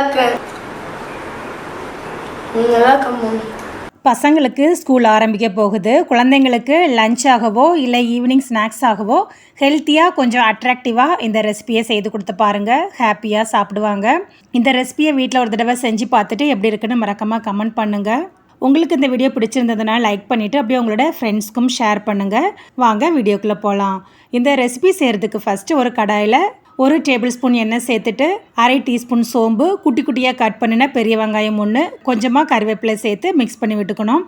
இருக்கேன் நல்லா இருக்கம்மா பசங்களுக்கு ஸ்கூல் ஆரம்பிக்க போகுது. குழந்தைங்களுக்கு லஞ்சாகவோ இல்லை ஈவினிங் ஸ்நாக்ஸ் ஆகவோ ஹெல்த்தியாக கொஞ்சம் அட்ராக்டிவாக இந்த ரெசிபியை செய்து கொடுத்து பாருங்கள் ஹாப்பியாக சாப்பிடுவாங்க. இந்த ரெசிபியை வீட்டில் ஒரு தடவை செஞ்சு பார்த்துட்டு எப்படி இருக்குன்னு மறக்காமல் கமெண்ட் பண்ணுங்கள் உங்களுக்கு இந்த வீடியோ பிடிச்சிருந்ததுனா லைக் பண்ணிவிட்டு அப்படியே உங்களோட ஃப்ரெண்ட்ஸ்க்கும் ஷேர் பண்ணுங்கள் வாங்க வீடியோக்குள்ளே போகலாம் இந்த ரெசிபி செய்கிறதுக்கு ஃபஸ்ட்டு ஒரு கடாயில் ஒரு டேபிள் ஸ்பூன் எண்ணெய் சேர்த்துட்டு அரை டீஸ்பூன் சோம்பு குட்டி குட்டியாக கட் பண்ணின பெரிய வெங்காயம் ஒன்று கொஞ்சமாக கருவேப்பிலை சேர்த்து மிக்ஸ் பண்ணி விட்டுக்கணும்.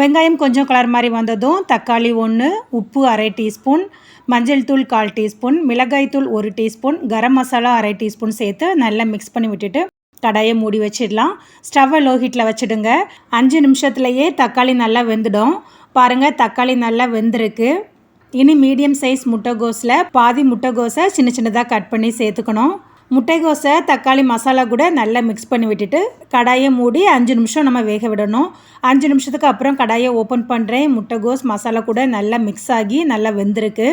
வெங்காயம் கொஞ்சம் கலர் மாதிரி வந்ததும் தக்காளி ஒன்று உப்பு அரை டீஸ்பூன் மஞ்சள் தூள் கால் டீஸ்பூன் மிளகாய் தூள் ஒரு டீஸ்பூன் கரம் மசாலா அரை டீஸ்பூன் சேர்த்து நல்லா மிக்ஸ் பண்ணி விட்டுட்டு கடாயை மூடி வச்சிடலாம். ஸ்டவ்வை லோ ஹீட்டில் வச்சுடுங்க. அஞ்சு நிமிஷத்துலையே தக்காளி நல்லா வெந்துடும். பாருங்கள் தக்காளி நல்லா வெந்திருக்கு. இனி மீடியம் சைஸ் முட்டைகோஸில் பாதி முட்டைகோஸை சின்ன சின்னதாக கட் பண்ணி சேர்த்துக்கணும். முட்டைகோஸை தக்காளி மசாலா கூட நல்லா மிக்ஸ் பண்ணி விட்டுட்டு கடாயை மூடி அஞ்சு நிமிஷம் நம்ம வேக விடணும். அஞ்சு நிமிஷத்துக்கு அப்புறம் கடாயை ஓப்பன் பண்ணுறேன் முட்டைகோஸ் மசாலா கூட நல்லா மிக்ஸ் ஆகி நல்லா வெந்திருக்கு.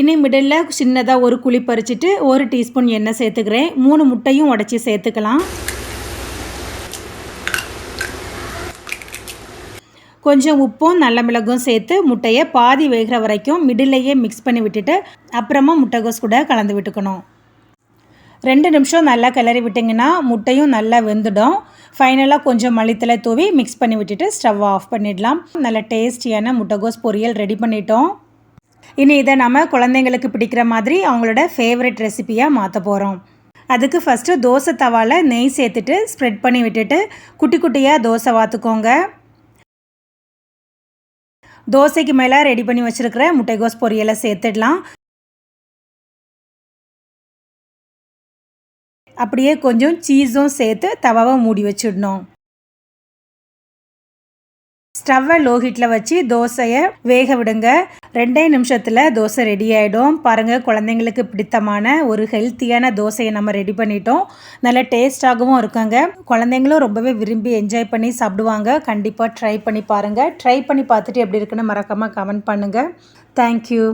இனி மிடில் சின்னதாக ஒரு குழி பறிச்சிட்டு ஒரு டீஸ்பூன் எண்ணெய் சேர்த்துக்கிறேன். மூணு முட்டையும் உடச்சி சேர்த்துக்கலாம். கொஞ்சம் உப்பும் நல்ல மிளகும் சேர்த்து முட்டையை பாதி வேகிற வரைக்கும் மிடில்லையே மிக்ஸ் பண்ணி விட்டுட்டு அப்புறமா முட்டைகோஸ் கூட கலந்து விட்டுக்கணும். ரெண்டு நிமிஷம் நல்லா கிளறி விட்டிங்கன்னா முட்டையும் நல்லா வெந்துடும். ஃபைனலாக கொஞ்சம் மல்லித்தலை தூவி மிக்ஸ் பண்ணி விட்டுட்டு ஸ்டவ் ஆஃப் பண்ணிடலாம். நல்ல டேஸ்டியான முட்டைகோஸ் பொரியல் ரெடி பண்ணிட்டோம். இனி இதை நம்ம குழந்தைங்களுக்கு பிடிக்கிற மாதிரி அவங்களோட ஃபேவரட் ரெசிபியாக மாற்ற போகிறோம் அதுக்கு ஃபஸ்ட்டு தோசை தவாவில் நெய் சேர்த்துட்டு ஸ்ப்ரெட் பண்ணி விட்டுட்டு குட்டி குட்டியாக தோசை வாத்துக்கோங்க. தோசைக்கு மேலே ரெடி பண்ணி வச்சுருக்கிற முட்டைகோஸ் பொரியலை சேர்த்துடலாம். அப்படியே கொஞ்சம் சீஸும் சேர்த்து தவாவை மூடி வச்சிடணும். ஸ்டவ்வை லோ ஹீட்டில் வச்சு தோசையை வேக விடுங்க. ரெண்டே நிமிஷத்தில் தோசை ரெடி ஆகிடும் பாருங்கள் குழந்தைங்களுக்கு பிடித்தமான ஒரு ஹெல்த்தியான தோசையை நம்ம ரெடி பண்ணிட்டோம். நல்ல டேஸ்டாகவும் இருக்குங்க. குழந்தைங்களும் ரொம்பவே விரும்பி என்ஜாய் பண்ணி சாப்பிடுவாங்க. கண்டிப்பாக ட்ரை பண்ணி பாருங்கள் ட்ரை பண்ணி பார்த்துட்டு எப்படி இருக்குன்னு மறக்காமல் கமெண்ட் பண்ணுங்கள் தேங்க்யூ